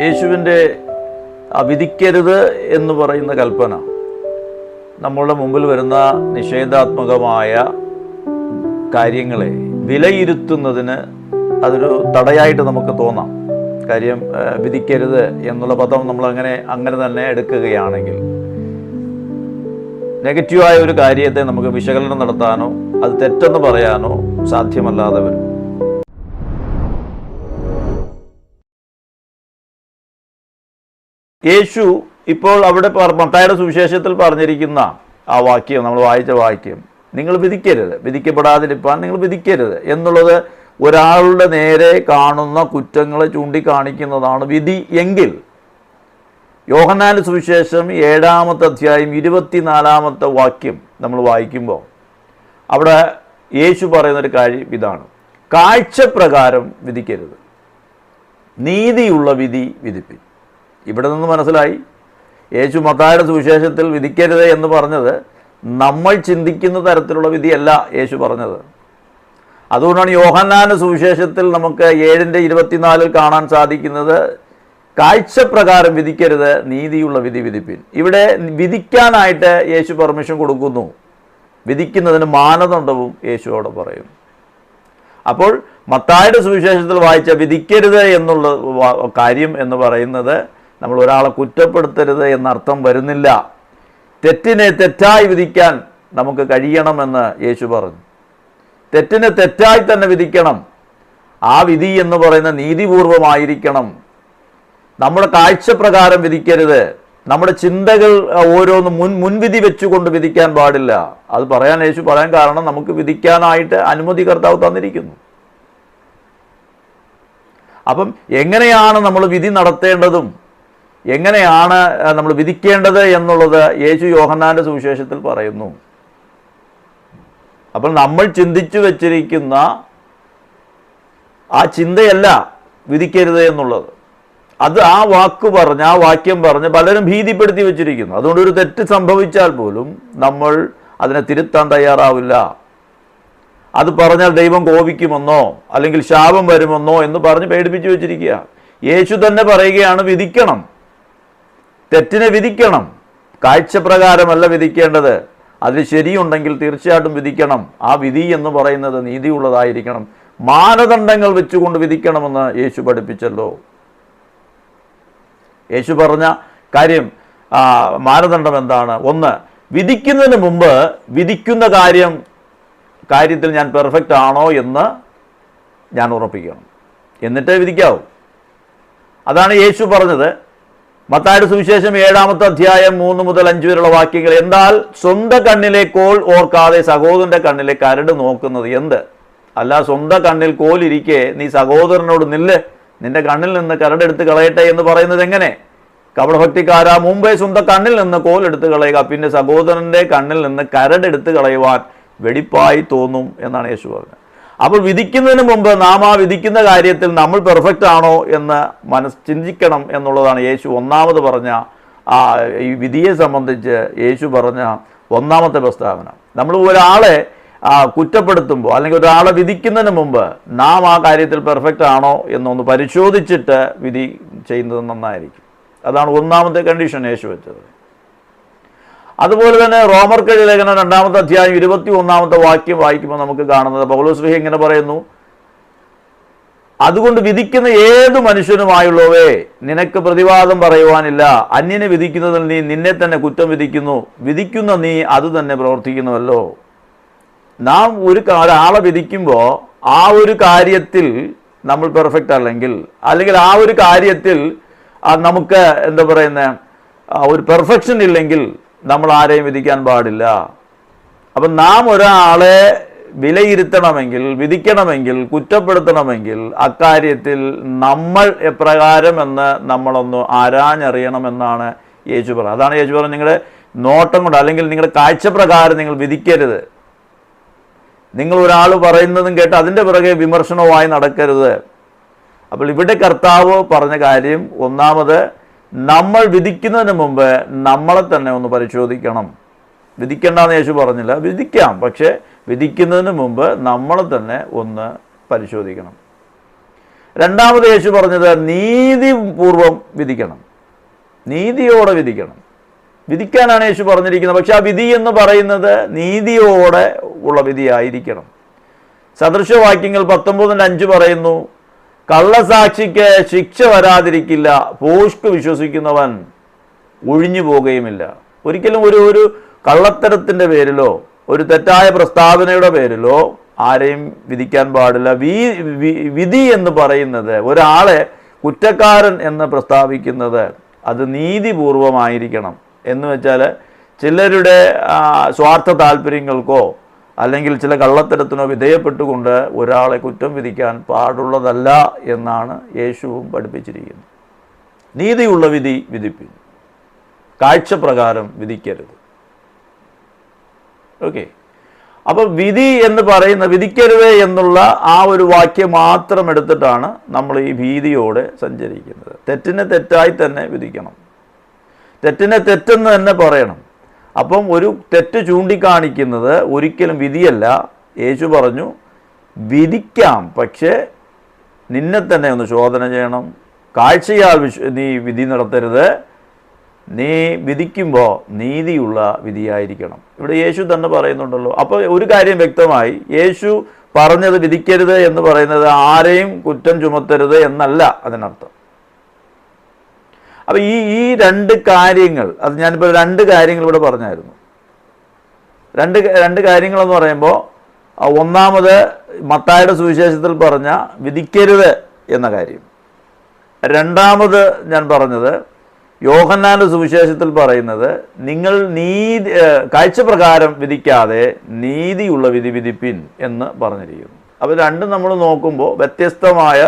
യേശുവിന്റെ വിധിക്കരുത് എന്ന് പറയുന്ന കൽപ്പന നമ്മളുടെ മുമ്പിൽ വരുന്ന നിഷേധാത്മകമായ കാര്യങ്ങളെ വിലയിരുത്തുന്നതിന് അതൊരു തടയായിട്ട് നമുക്ക് തോന്നാം. കാര്യം വിധിക്കരുത് എന്നുള്ള പദം നമ്മൾ അങ്ങനെ അങ്ങനെ തന്നെ എടുക്കുകയാണെങ്കിൽ നെഗറ്റീവായ ഒരു കാര്യത്തെ നമുക്ക് വിശകലനം നടത്താനോ അത് തെറ്റെന്ന് പറയാനോ സാധ്യമല്ലാതെ വരും. യേശു ഇപ്പോൾ അവിടെ മത്തായുടെ സുവിശേഷത്തിൽ പറഞ്ഞിരിക്കുന്ന ആ വാക്യം നമ്മൾ വായിച്ച വാക്യം നിങ്ങൾ വിധിക്കരുത് വിധിക്കപ്പെടാതിരിപ്പാൻ നിങ്ങൾ വിധിക്കരുത് എന്നുള്ളത് ഒരാളുടെ നേരെ കാണുന്ന കുറ്റങ്ങളെ ചൂണ്ടിക്കാണിക്കുന്നതാണ് വിധി എങ്കിൽ. യോഹന്നാന്റെ സുവിശേഷം ഏഴാമത്തെ അധ്യായം ഇരുപത്തിനാലാമത്തെ വാക്യം നമ്മൾ വായിക്കുമ്പോൾ അവിടെ യേശു പറയുന്നൊരു കാര്യം ഇതാണ്. കാഴ്ചപ്രകാരം വിധിക്കരുത്. നീതിയുള്ള വിധി വിധിപ്പിൻ. ഇവിടെ നിന്ന് മനസ്സിലായി. യേശു മത്തായുടെ സുവിശേഷത്തിൽ വിധിക്കരുത് എന്ന് പറഞ്ഞത് നമ്മൾ ചിന്തിക്കുന്ന തരത്തിലുള്ള വിധിയല്ല യേശു പറഞ്ഞത്. അതുകൊണ്ടാണ് യോഹന്നാന സുവിശേഷത്തിൽ നമുക്ക് ഏഴിന്റെ ഇരുപത്തിനാലിൽ കാണാൻ സാധിക്കുന്നത് കാഴ്ചപ്രകാരം വിധിക്കരുത് നീതിയുള്ള വിധി വിധിപ്പിൻ. ഇവിടെ വിധിക്കാനായിട്ട് യേശു പെർമിഷൻ കൊടുക്കുന്നു. വിധിക്കുന്നതിന് മാനദണ്ഡവും യേശു അവിടെ പറയും. അപ്പോൾ മത്തായുടെ സുവിശേഷത്തിൽ വായിച്ച വിധിക്കരുത് എന്നുള്ള കാര്യം എന്ന് പറയുന്നത് നമ്മൾ ഒരാളെ കുറ്റപ്പെടുത്തരുത് എന്നർത്ഥം വരുന്നില്ല. തെറ്റിനെ തെറ്റായി വിധിക്കാൻ നമുക്ക് കഴിയണമെന്ന് യേശു പറഞ്ഞു. തെറ്റിനെ തെറ്റായി തന്നെ വിധിക്കണം. ആ വിധി എന്ന് പറയുന്ന നീതിപൂർവമായിരിക്കണം. നമ്മുടെ കാഴ്ചപ്രകാരം വിധിക്കരുത്. നമ്മുടെ ചിന്തകൾ ഓരോന്ന് മുൻ മുൻവിധി വെച്ചുകൊണ്ട് വിധിക്കാൻ പാടില്ല. അത് പറയാൻ യേശു പറയാൻ കാരണം നമുക്ക് വിധിക്കാനായിട്ട് അനുമതി കർത്താവ് തന്നിരിക്കുന്നു. അപ്പം എങ്ങനെയാണ് നമ്മൾ വിധി നടത്തേണ്ടതും എങ്ങനെയാണ് നമ്മൾ വിധിക്കേണ്ടത് എന്നുള്ളത് യേശു യോഹന്നാന്റെ സുവിശേഷത്തിൽ പറയുന്നു. അപ്പോൾ നമ്മൾ ചിന്തിച്ചു വച്ചിരിക്കുന്ന ആ ചിന്തയല്ല വിധിക്കരുത് എന്നുള്ളത്. അത് ആ വാക്ക് പറഞ്ഞ് ആ വാക്യം പറഞ്ഞ് പലരും ഭീതിപ്പെടുത്തി വെച്ചിരിക്കുന്നു. അതുകൊണ്ട് ഒരു തെറ്റ് സംഭവിച്ചാൽ പോലും നമ്മൾ അതിനെ തിരുത്താൻ തയ്യാറാവില്ല. അത് പറഞ്ഞാൽ ദൈവം കോപിക്കുമെന്നോ അല്ലെങ്കിൽ ശാപം വരുമെന്നോ എന്ന് പറഞ്ഞ് പേടിപ്പിച്ചു വെച്ചിരിക്കുക യേശു തന്നെ പറയുകയാണ് വിധിക്കണം. തെറ്റിനെ വിധിക്കണം. കാഴ്ചപ്രകാരമല്ല വിധിക്കേണ്ടത്. അതിൽ ശരിയുണ്ടെങ്കിൽ തീർച്ചയായിട്ടും വിധിക്കണം. ആ വിധി എന്ന് പറയുന്നത് നീതിയുള്ളതായിരിക്കണം. മാനദണ്ഡങ്ങൾ വെച്ചുകൊണ്ട് വിധിക്കണമെന്ന് യേശു പഠിപ്പിച്ചല്ലോ. യേശു പറഞ്ഞ കാര്യം മാനദണ്ഡം എന്താണ്? ഒന്ന് വിധിക്കുന്നതിന് മുമ്പ് വിധിക്കുന്ന കാര്യം കാര്യത്തിൽ ഞാൻ പെർഫെക്റ്റ് ആണോ എന്ന് ഞാൻ ഉറപ്പിക്കണം. എന്നിട്ടേ വിധിക്കാവൂ. അതാണ് യേശു പറഞ്ഞത്. മത്തായുടെ സുവിശേഷം ഏഴാമത്തെ അധ്യായം മൂന്ന് മുതൽ അഞ്ച് വരെയുള്ള വാക്യങ്ങൾ എന്താൽ സ്വന്തം കണ്ണിലെ കോൾ ഓർക്കാതെ സഹോദരന്റെ കണ്ണിലെ കരട് നോക്കുന്നത് എന്ത്? അല്ല സ്വന്തം കണ്ണിൽ കോലിരിക്കെ നീ സഹോദരനോട് നില്ല് നിന്റെ കണ്ണിൽ നിന്ന് കരടെടുത്ത് കളയട്ടെ എന്ന് പറയുന്നത് എങ്ങനെ? കപടഭക്തിക്കാരാ മുമ്പേ സ്വന്തം കണ്ണിൽ നിന്ന് കോലെടുത്ത് കളയുക പിന്നെ സഹോദരന്റെ കണ്ണിൽ നിന്ന് കരടെടുത്ത് കളയുവാൻ വെടിപ്പായി തോന്നും എന്നാണ് യേശു പറഞ്ഞത്. അപ്പോൾ വിധിക്കുന്നതിന് മുമ്പ് നാം ആ വിധിക്കുന്ന കാര്യത്തിൽ നമ്മൾ പെർഫെക്റ്റ് ആണോ എന്ന് മനസ് ചിന്തിക്കണം എന്നുള്ളതാണ് യേശു ഒന്നാമത് പറഞ്ഞ ആ ഈ വിധിയെ സംബന്ധിച്ച് യേശു പറഞ്ഞ ഒന്നാമത്തെ പ്രസ്താവന. നമ്മൾ ഒരാളെ കുറ്റപ്പെടുത്തുമ്പോൾ അല്ലെങ്കിൽ ഒരാളെ വിധിക്കുന്നതിന് മുമ്പ് നാം ആ കാര്യത്തിൽ പെർഫെക്റ്റ് ആണോ എന്നൊന്ന് പരിശോധിച്ചിട്ട് വിധി ചെയ്യുന്നത് നന്നായിരിക്കും. അതാണ് ഒന്നാമത്തെ കണ്ടീഷൻ യേശു വെച്ചത്. അതുപോലെ തന്നെ റോമർക്കെഴുതിയ ലേഖനം രണ്ടാമത്തെ അധ്യായം ഇരുപത്തി ഒന്നാമത്തെ വാക്യം വായിക്കുമ്പോൾ നമുക്ക് കാണുന്നത് പൗലോശ്രീ ഇങ്ങനെ പറയുന്നു അതുകൊണ്ട് വിധിക്കുന്ന ഏത് മനുഷ്യനുമായുള്ളവേ നിനക്ക് പ്രതിവാദം പറയുവാനില്ല. അന്യനെ വിധിക്കുന്നതിൽ നീ നിന്നെ തന്നെ കുറ്റം വിധിക്കുന്നു. വിധിക്കുന്ന നീ അത് തന്നെ പ്രവർത്തിക്കുന്നുവല്ലോ. നാം ഒരു ഒരാളെ വിധിക്കുമ്പോൾ ആ ഒരു കാര്യത്തിൽ നമ്മൾ പെർഫെക്റ്റ് അല്ലെങ്കിൽ അല്ലെങ്കിൽ ആ ഒരു കാര്യത്തിൽ നമുക്ക് എന്താ പറയുന്നത് ഒരു പെർഫെക്ഷൻ ഇല്ലെങ്കിൽ നമ്മൾ ആരെയും വിധിക്കാൻ പാടില്ല. അപ്പം നാം ഒരാളെ വിലയിരുത്തണമെങ്കിൽ വിധിക്കണമെങ്കിൽ കുറ്റപ്പെടുത്തണമെങ്കിൽ അക്കാര്യത്തിൽ നമ്മൾ എപ്രകാരം എന്ന് നമ്മളൊന്ന് ആരാഞ്ഞറിയണമെന്നാണ് യേശു പറഞ്ഞത്. അതാണ് യേശു പറഞ്ഞത് നിങ്ങളുടെ നോട്ടം കൊണ്ട് അല്ലെങ്കിൽ നിങ്ങളുടെ കാഴ്ചപ്രകാരം നിങ്ങൾ വിധിക്കരുത്. നിങ്ങൾ ഒരാൾ പറയുന്നതും കേട്ട് അതിന്റെ പിറകെ വിമർശനവുമായി നടക്കരുത്. അപ്പോൾ ഇവിടെ കർത്താവ് പറഞ്ഞ കാര്യം ഒന്നാമത് നമ്മൾ വിധിക്കുന്നതിന് മുമ്പ് നമ്മളെ തന്നെ ഒന്ന് പരിശോധിക്കണം. വിധിക്കേണ്ടെന്ന് യേശു പറഞ്ഞില്ല. വിധിക്കാം. പക്ഷേ വിധിക്കുന്നതിന് മുമ്പ് നമ്മളെ തന്നെ ഒന്ന് പരിശോധിക്കണം. രണ്ടാമത് യേശു പറഞ്ഞത് നീതിപൂർവം വിധിക്കണം. നീതിയോടെ വിധിക്കണം. വിധിക്കാനാണ് യേശു പറഞ്ഞിരിക്കുന്നത്. പക്ഷെ ആ വിധി എന്ന് പറയുന്നത് നീതിയോടെ ഉള്ള വിധിയായിരിക്കണം. സദൃശവാക്യങ്ങൾ പത്തൊമ്പതിന്റെ അഞ്ച് പറയുന്നു കള്ളസാക്ഷിക്ക് ശിക്ഷ വരാതിരിക്കില്ല. പോഷ്ക്ക് വിശ്വസിക്കുന്നവൻ ഒഴിഞ്ഞു പോകുകയുമില്ല ഒരിക്കലും ഒരു ഒരു കള്ളത്തരത്തിന്റെ പേരിലോ ഒരു തെറ്റായ പ്രസ്താവനയുടെ പേരിലോ ആരെയും വിധിക്കാൻ പാടില്ല. വിധി എന്ന് പറയുന്നത് ഒരാളെ കുറ്റക്കാരൻ എന്ന് പ്രസ്താവിക്കുന്നത് അത് നീതിപൂർവമായിരിക്കണം. എന്ന് വെച്ചാൽ ചിലരുടെ സ്വാർത്ഥ താല്പര്യങ്ങൾക്കോ അല്ലെങ്കിൽ ചില കള്ളത്തരത്തിനോ വിധേയപ്പെട്ടുകൊണ്ട് ഒരാളെ കുറ്റം വിധിക്കാൻ പാടുള്ളതല്ല എന്നാണ് യേശുവും പഠിപ്പിച്ചിരിക്കുന്നത്. നീതിയുള്ള വിധി വിധിപ്പിൻ കാഴ്ചപ്രകാരം വിധിക്കരുത്. ഓക്കെ. അപ്പോൾ വിധി എന്ന് പറയുന്ന വിധിക്കരുത് എന്നുള്ള ആ ഒരു വാക്യം മാത്രം എടുത്തിട്ടാണ് നമ്മൾ ഈ ഭീതിയോടെ സഞ്ചരിക്കുന്നത്. തെറ്റിനെ തെറ്റായി തന്നെ വിധിക്കണം. തെറ്റിനെ തെറ്റെന്ന് തന്നെ പറയണം. അപ്പം ഒരു തെറ്റ് ചൂണ്ടിക്കാണിക്കുന്നത് ഒരിക്കലും വിധിയല്ല. യേശു പറഞ്ഞു വിധിക്കാം പക്ഷേ നിന്നെ തന്നെ ഒന്ന് ശോധന ചെയ്യണം. കാഴ്ചയാൽ വിശ്വ നീ വിധി നടത്തരുത്. നീ വിധിക്കുമ്പോൾ നീതിയുള്ള വിധിയായിരിക്കണം. ഇവിടെ യേശു തന്നെ പറയുന്നുണ്ടല്ലോ. അപ്പോൾ ഒരു കാര്യം വ്യക്തമായി യേശു പറഞ്ഞത് വിധിക്കരുത് എന്ന് പറയുന്നത് ആരെയും കുറ്റം ചുമത്തരുത് എന്നല്ല അതിനർത്ഥം. അപ്പോൾ ഈ ഈ രണ്ട് കാര്യങ്ങൾ അത് ഞാനിപ്പോൾ രണ്ട് കാര്യങ്ങൾ ഇവിടെ പറഞ്ഞായിരുന്നു. രണ്ട് രണ്ട് കാര്യങ്ങളെന്ന് പറയുമ്പോൾ ഒന്നാമത് മത്തായുടെ സുവിശേഷത്തിൽ പറഞ്ഞ വിധിക്കരുത് എന്ന കാര്യം. രണ്ടാമത് ഞാൻ പറഞ്ഞത് യോഹന്നാന്റെ സുവിശേഷത്തിൽ പറയുന്നത് നിങ്ങൾ നീതി കാഴ്ചപ്രകാരം വിധിക്കാതെ നീതിയുള്ള വിധി വിധിപ്പിൻ എന്ന് പറഞ്ഞിരിക്കുന്നു. അപ്പോൾ രണ്ടും നമ്മൾ നോക്കുമ്പോൾ വ്യത്യസ്തമായ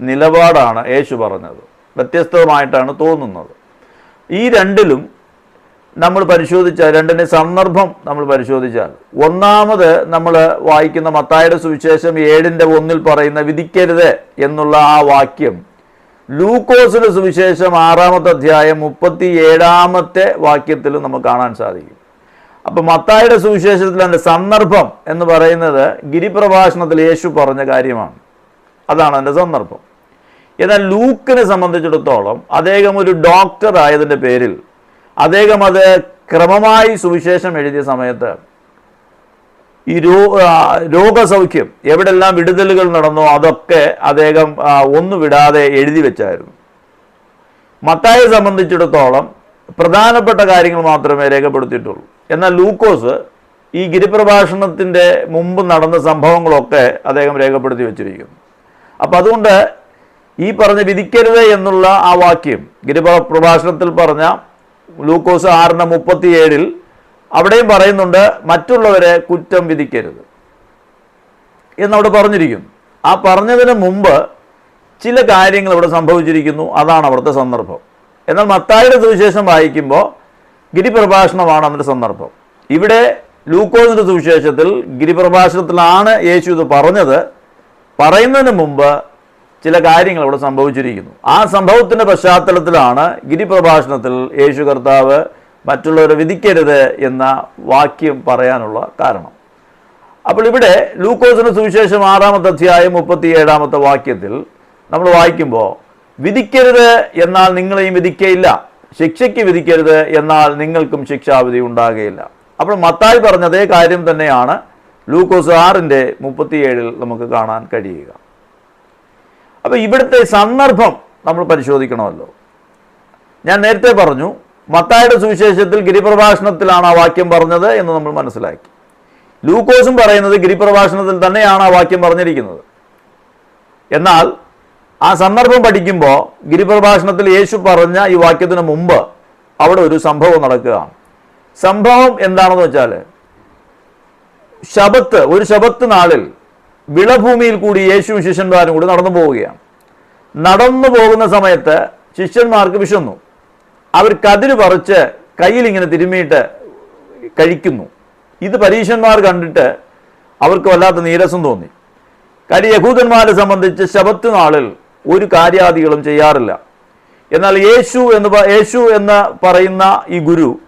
നിലപാടാണ് യേശു പറഞ്ഞത്. വ്യത്യസ്തമായിട്ടാണ് തോന്നുന്നത്. ഈ രണ്ടിലും നമ്മൾ പരിശോധിച്ചാൽ രണ്ടിന്റെ സന്ദർഭം നമ്മൾ പരിശോധിച്ചാൽ ഒന്നാമത് നമ്മൾ വായിക്കുന്ന മത്തായുടെ സുവിശേഷം ഏഴിന്റെ ഒന്നിൽ പറയുന്ന വിധിക്കരുത് എന്നുള്ള ആ വാക്യം ലൂക്കോസിന്റെ സുവിശേഷം ആറാമത്തെ അധ്യായം മുപ്പത്തി ഏഴാമത്തെ വാക്യത്തിൽ നമുക്ക് കാണാൻ സാധിക്കും. അപ്പം മത്തായുടെ സുവിശേഷത്തിൽ അതിന്റെ സന്ദർഭം എന്ന് പറയുന്നത് ഗിരിപ്രഭാഷണത്തിൽ യേശു പറഞ്ഞ കാര്യമാണ്. അതാണ് അതിന്റെ സന്ദർഭം. എന്നാൽ ലൂക്കിനെ സംബന്ധിച്ചിടത്തോളം അദ്ദേഹം ഒരു ഡോക്ടർ ആയതിന്റെ പേരിൽ അദ്ദേഹം അത് ക്രമമായി സുവിശേഷം എഴുതിയ സമയത്ത് ഈ രോ രോഗസൗഖ്യം എവിടെല്ലാം വിടുതലുകൾ നടന്നോ അതൊക്കെ അദ്ദേഹം ഒന്നു വിടാതെ എഴുതി വെച്ചായിരുന്നു. മത്തായെ സംബന്ധിച്ചിടത്തോളം പ്രധാനപ്പെട്ട കാര്യങ്ങൾ മാത്രമേ രേഖപ്പെടുത്തിയിട്ടുള്ളൂ. എന്നാൽ ലൂക്കോസ് ഈ ഗിരിപ്രഭാഷണത്തിന്റെ മുമ്പ് നടന്ന സംഭവങ്ങളൊക്കെ അദ്ദേഹം രേഖപ്പെടുത്തി വെച്ചിരിക്കുന്നു. അപ്പം അതുകൊണ്ട് ഈ പറഞ്ഞ വിധിക്കരുത് എന്നുള്ള ആ വാക്യം ഗിരിപ്ര പ്രഭാഷണത്തിൽ പറഞ്ഞ ലൂക്കോസ് ആറിന് മുപ്പത്തിയേഴിൽ അവിടെയും പറയുന്നുണ്ട് മറ്റുള്ളവരെ കുറ്റം വിധിക്കരുത്. എന്നവിടെ പറഞ്ഞിരിക്കുന്നു. ആ പറഞ്ഞതിന് മുമ്പ് ചില കാര്യങ്ങൾ ഇവിടെ സംഭവിച്ചിരിക്കുന്നു അതാണ് അവിടുത്തെ സന്ദർഭം. എന്നാൽ മത്തായുടെ സുവിശേഷം വായിക്കുമ്പോൾ ഗിരിപ്രഭാഷണമാണ് അതിന്റെ സന്ദർഭം. ഇവിടെ ലൂക്കോസിന്റെ സുവിശേഷത്തിൽ ഗിരിപ്രഭാഷണത്തിലാണ് യേശു ഇത് പറഞ്ഞത്. പറയുന്നതിന് മുമ്പ് ചില കാര്യങ്ങൾ ഇവിടെ സംഭവിച്ചിരിക്കുന്നു. ആ സംഭവത്തിന്റെ പശ്ചാത്തലത്തിലാണ് ഗിരിപ്രഭാഷണത്തിൽ യേശു കർത്താവ് മറ്റുള്ളവരെ വിധിക്കരുത് എന്ന വാക്യം പറയാനുള്ള കാരണം. അപ്പോൾ ഇവിടെ ലൂക്കോസിന് സുവിശേഷം ആറാമത്തെ അധ്യായം മുപ്പത്തി ഏഴാമത്തെ വാക്യത്തിൽ നമ്മൾ വായിക്കുമ്പോൾ വിധിക്കരുത് എന്നാൽ നിങ്ങളെയും വിധിക്കയില്ല. ശിക്ഷയ്ക്ക് വിധിക്കരുത് എന്നാൽ നിങ്ങൾക്കും ശിക്ഷാവിധി ഉണ്ടാകുകയില്ല അപ്പോൾ മത്തായി പറഞ്ഞ അതേ കാര്യം തന്നെയാണ് ലൂക്കോസ് ആറിന്റെ മുപ്പത്തിയേഴിൽ നമുക്ക് കാണാൻ കഴിയുക. അപ്പോൾ ഇവിടുത്തെ സന്ദർഭം നമ്മൾ പരിശോധിക്കണമല്ലോ. ഞാൻ നേരത്തെ പറഞ്ഞു മത്തായുടെ സുവിശേഷത്തിൽ ഗിരിപ്രഭാഷണത്തിലാണ് ആ വാക്യം പറഞ്ഞത് എന്ന് നമ്മൾ മനസ്സിലാക്കി. ലൂക്കോസും പറയുന്നത് ഗിരിപ്രഭാഷണത്തിൽ തന്നെയാണ് ആ വാക്യം പറഞ്ഞിരിക്കുന്നത്. എന്നാൽ ആ സന്ദർഭം പഠിക്കുമ്പോൾ ഗിരിപ്രഭാഷണത്തിൽ യേശു പറഞ്ഞ ഈ വാക്യത്തിന് മുമ്പ് അവിടെ ഒരു സംഭവം നടക്കുകയാണ്. സംഭവം എന്താണെന്ന് വെച്ചാൽ ശബത്ത് ഒരു ശബത്ത് നാളിൽ വിളഭൂമിയിൽ കൂടി യേശു ശിഷ്യന്മാരും കൂടി നടന്നു പോവുകയാണ്. നടന്നു പോകുന്ന സമയത്ത് ശിഷ്യന്മാർക്ക് വിശന്നു. അവർ കതിര് പറിച്ച് കയ്യിൽ ഇങ്ങനെ തിരുമ്മിയിട്ട് കഴിക്കുന്നു. ഇത് പരീക്ഷന്മാർ കണ്ടിട്ട് അവർക്ക് വല്ലാത്ത നീരസം തോന്നി. കാര്യം യഹൂദന്മാരെ സംബന്ധിച്ച് ശബത്ത് നാളിൽ ഒരു കാര്യാദികളും ചെയ്യാറില്ല. എന്നാൽ യേശു എന്ന് യേശു എന്ന് പറയുന്ന ഈ ഗുരു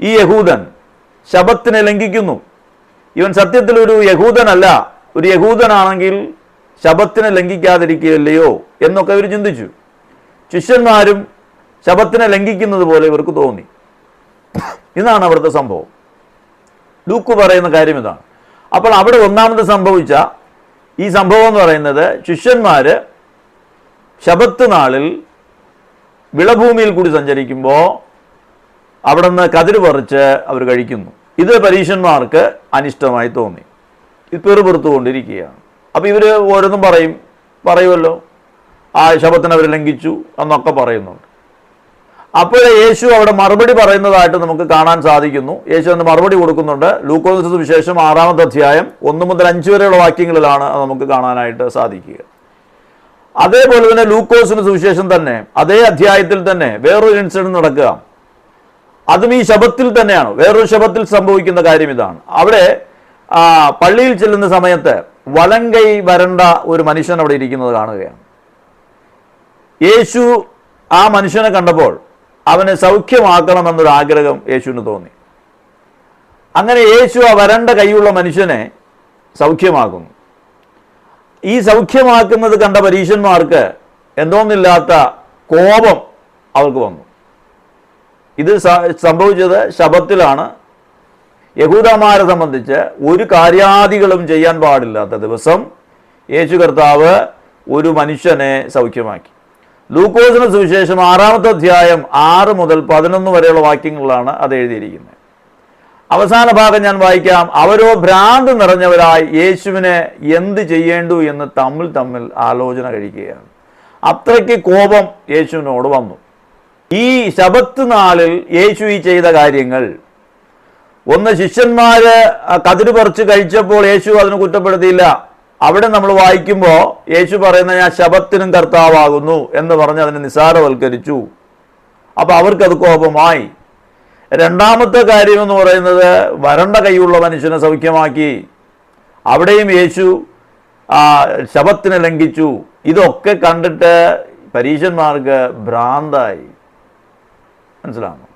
ഈ യഹൂദൻ ശബത്തിനെ ലംഘിക്കുന്നു. ഇവൻ സത്യത്തിൽ ഒരു യഹൂദനല്ല ഒരു യഹൂദനാണെങ്കിൽ ശബത്തിനെ ലംഘിക്കാതിരിക്കുകയല്ലയോ എന്നൊക്കെ ഇവർ ചിന്തിച്ചു. ശിഷ്യന്മാരും ശബത്തിനെ ലംഘിക്കുന്നത് പോലെ ഇവർക്ക് തോന്നി. ഇതാണ് അവിടുത്തെ സംഭവം. ലൂക്ക് പറയുന്ന കാര്യം ഇതാണ്. അപ്പോൾ അവിടെ ഒന്നാമത് സംഭവിച്ച ഈ സംഭവം എന്ന് പറയുന്നത് ശിഷ്യന്മാർ ശബത്ത് നാളിൽ വിളഭൂമിയിൽ കൂടി സഞ്ചരിക്കുമ്പോൾ അവിടെ നിന്ന് കതിര് പറിച്ച് അവർ കഴിക്കുന്നു. ഇത് പരീക്ഷന്മാർക്ക് അനിഷ്ടമായി തോന്നി. പെറുപെറുത്തുകൊണ്ടിരിക്കുകയാണ്. അപ്പോൾ ഇവർ ഓരോന്നും പറയും. പറയുമല്ലോ ആ ശബത്തിനെ അവർ ലംഘിച്ചു എന്നൊക്കെ പറയുന്നുണ്ട്. അപ്പോൾ യേശു അവിടെ മറുപടി പറയുന്നതായിട്ട് നമുക്ക് കാണാൻ സാധിക്കുന്നു. യേശു അതിന് മറുപടി കൊടുക്കുന്നുണ്ട്. ലൂക്കോസ് സുവിശേഷം ആറാമത്തെ അധ്യായം ഒന്ന് മുതൽ അഞ്ച് വരെയുള്ള വാക്യങ്ങളിലാണ് അത് നമുക്ക് കാണാനായിട്ട് സാധിക്കുക. അതേപോലെ തന്നെ ലൂക്കോസിന് സുവിശേഷം തന്നെ അതേ അധ്യായത്തിൽ തന്നെ വേറൊരു ഇൻസിഡന്റ് നടക്കുക. അതും ഈ ശബത്തിൽ തന്നെയാണ്. വേറൊരു ശബത്തിൽ സംഭവിക്കുന്ന കാര്യം ഇതാണ്. അവിടെ ആ, പള്ളിയിൽ ചെല്ലുന്ന സമയത്ത് വലങ്കൈ വരണ്ട ഒരു മനുഷ്യൻ അവിടെ ഇരിക്കുന്നത് കാണുകയാണ്. യേശു ആ മനുഷ്യനെ കണ്ടപ്പോൾ അവനെ സൗഖ്യമാക്കണമെന്നൊരു ആഗ്രഹം യേശുവിന് തോന്നി. അങ്ങനെ യേശു ആ വരണ്ട കൈയുള്ള മനുഷ്യനെ സൗഖ്യമാക്കുന്നു. ഈ സൗഖ്യമാക്കുന്നത് കണ്ട പരീക്ഷന്മാർക്ക് എന്തോന്നില്ലാത്ത കോപം അവർക്ക് വന്നു. ഇത് സംഭവിച്ചത് ശബത്തിലാണ്. യഹൂദന്മാരെ സംബന്ധിച്ച് ഒരു കാര്യാദികളും ചെയ്യാൻ പാടില്ലാത്ത ദിവസം യേശു കർത്താവ് ഒരു മനുഷ്യനെ സൗഖ്യമാക്കി. ലൂക്കോസിന് സുവിശേഷം ആറാമത്തെ അധ്യായം ആറ് മുതൽ പതിനൊന്ന് വരെയുള്ള വാക്യങ്ങളിലാണ് അത് എഴുതിയിരിക്കുന്നത്. അവസാന ഭാഗം ഞാൻ വായിക്കാം. അവരോ ഭ്രാന്ത് നിറഞ്ഞവരായി യേശുവിനെ എന്ത് ചെയ്യേണ്ടു എന്ന് തമ്മിൽ തമ്മിൽ ആലോചന കഴിക്കുകയാണ്. അത്രയ്ക്ക് കോപം യേശുവിനോട് വന്നു. ഈ ശബത്ത് നാളിൽ യേശു ഈ ചെയ്ത കാര്യങ്ങൾ ഒന്ന് ശിഷ്യന്മാര് കതിര് പറിച്ച് കഴിച്ചപ്പോൾ യേശു അതിന് കുറ്റപ്പെടുത്തിയില്ല. അവിടെ നമ്മൾ വായിക്കുമ്പോൾ യേശു പറയുന്ന ഞാൻ ശബത്തിനും കർത്താവാകുന്നു എന്ന് പറഞ്ഞ് അതിനെ നിസാരവൽക്കരിച്ചു. അപ്പൊ അവർക്കത് കോപമായി. രണ്ടാമത്തെ കാര്യം എന്ന് പറയുന്നത് വരണ്ട കൈയുള്ള മനുഷ്യനെ സൗഖ്യമാക്കി. അവിടെയും യേശു ശബത്തിനെ ലംഘിച്ചു. ഇതൊക്കെ കണ്ടിട്ട് പരീശന്മാർക്ക് ഭ്രാന്തായി. മനസ്സിലാണോ?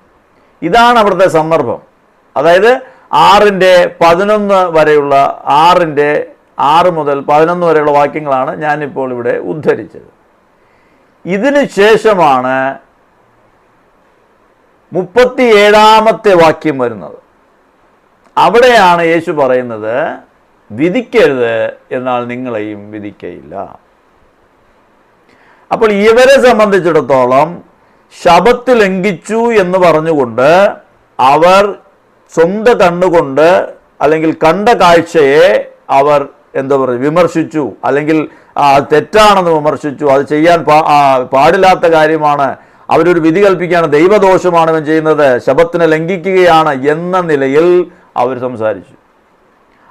ഇതാണ് അവിടുത്തെ സന്ദർഭം. അതായത് ആറിന്റെ പതിനൊന്ന് വരെയുള്ള ആറിന്റെ ആറ് മുതൽ പതിനൊന്ന് വരെയുള്ള വാക്യങ്ങളാണ് ഞാനിപ്പോൾ ഇവിടെ ഉദ്ധരിച്ചത്. ഇതിനു ശേഷമാണ് മുപ്പത്തിയേഴാമത്തെ വാക്യം വരുന്നത്. അവിടെയാണ് യേശു പറയുന്നത് വിധിക്കരുത് എന്നാൽ നിങ്ങളെയും വിധിക്കയില്ല. അപ്പോൾ ഇവരെ സംബന്ധിച്ചിടത്തോളം ശബത്ത് ലംഘിച്ചു എന്ന് പറഞ്ഞുകൊണ്ട് അവർ സ്വന്തം കണ്ണുകൊണ്ട് അല്ലെങ്കിൽ കണ്ട കാഴ്ചയെ അവർ എന്താ പറയുക വിമർശിച്ചു. അല്ലെങ്കിൽ തെറ്റാണെന്ന് വിമർശിച്ചു. അത് ചെയ്യാൻ പാടില്ലാത്ത കാര്യമാണ്. അവരൊരു വിധി കൽപ്പിക്കുകയാണ്. ദൈവദോഷമാണ് ഇവൻ ചെയ്യുന്നത്. ശബത്തിനെ ലംഘിക്കുകയാണ് എന്ന നിലയിൽ അവർ സംസാരിച്ചു.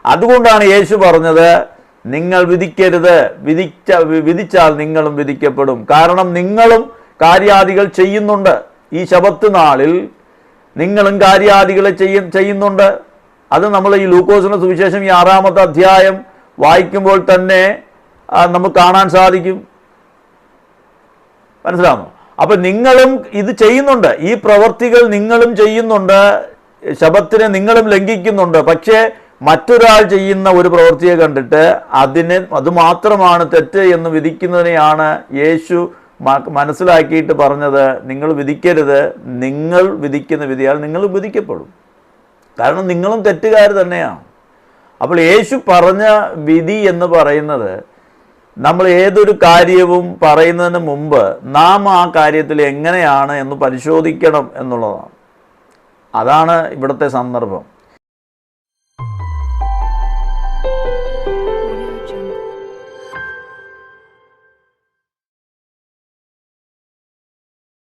അതുകൊണ്ടാണ് യേശു പറഞ്ഞത് നിങ്ങൾ വിധിക്കരുത്. വിധിച്ച വിധിച്ചാൽ നിങ്ങളും വിധിക്കപ്പെടും. കാരണം നിങ്ങളും കാര്യാദികൾ ചെയ്യുന്നുണ്ട്. ഈ ശബത്ത് നാളിൽ നിങ്ങളും കാര്യാദികളെ ചെയ്യും ചെയ്യുന്നുണ്ട്. അത് നമ്മൾ ഈ ലൂക്കോസിന്റെ സുവിശേഷം ഈ ആറാമത്തെ അധ്യായം വായിക്കുമ്പോൾ തന്നെ നമുക്ക് കാണാൻ സാധിക്കും. മനസ്സിലാവുന്നു? അപ്പൊ നിങ്ങളും ഇത് ചെയ്യുന്നുണ്ട്. ഈ പ്രവർത്തികൾ നിങ്ങളും ചെയ്യുന്നുണ്ട്. ശബത്തിനെ നിങ്ങളും ലംഘിക്കുന്നുണ്ട്. പക്ഷേ മറ്റൊരാൾ ചെയ്യുന്ന ഒരു പ്രവൃത്തിയെ കണ്ടിട്ട് അതിന് അതുമാത്രമാണ് തെറ്റ് എന്ന് വിധിക്കുന്നതിനെയാണ് യേശു മനസ്സിലാക്കിയിട്ട് പറഞ്ഞത് നിങ്ങൾ വിധിക്കരുത് നിങ്ങൾ വിധിക്കുന്ന വിധിയാൽ നിങ്ങൾ വിധിക്കപ്പെടും. കാരണം നിങ്ങളും തെറ്റുകാർ തന്നെയാണ്. അപ്പോൾ യേശു പറഞ്ഞ വിധി എന്ന് പറയുന്നത് നമ്മൾ ഏതൊരു കാര്യവും പറയുന്നതിന് മുമ്പ് നാം ആ കാര്യത്തിൽ എങ്ങനെയാണ് എന്ന് പരിശോധിക്കണം എന്നുള്ളതാണ്. അതാണ് ഇവിടുത്തെ സന്ദർഭം.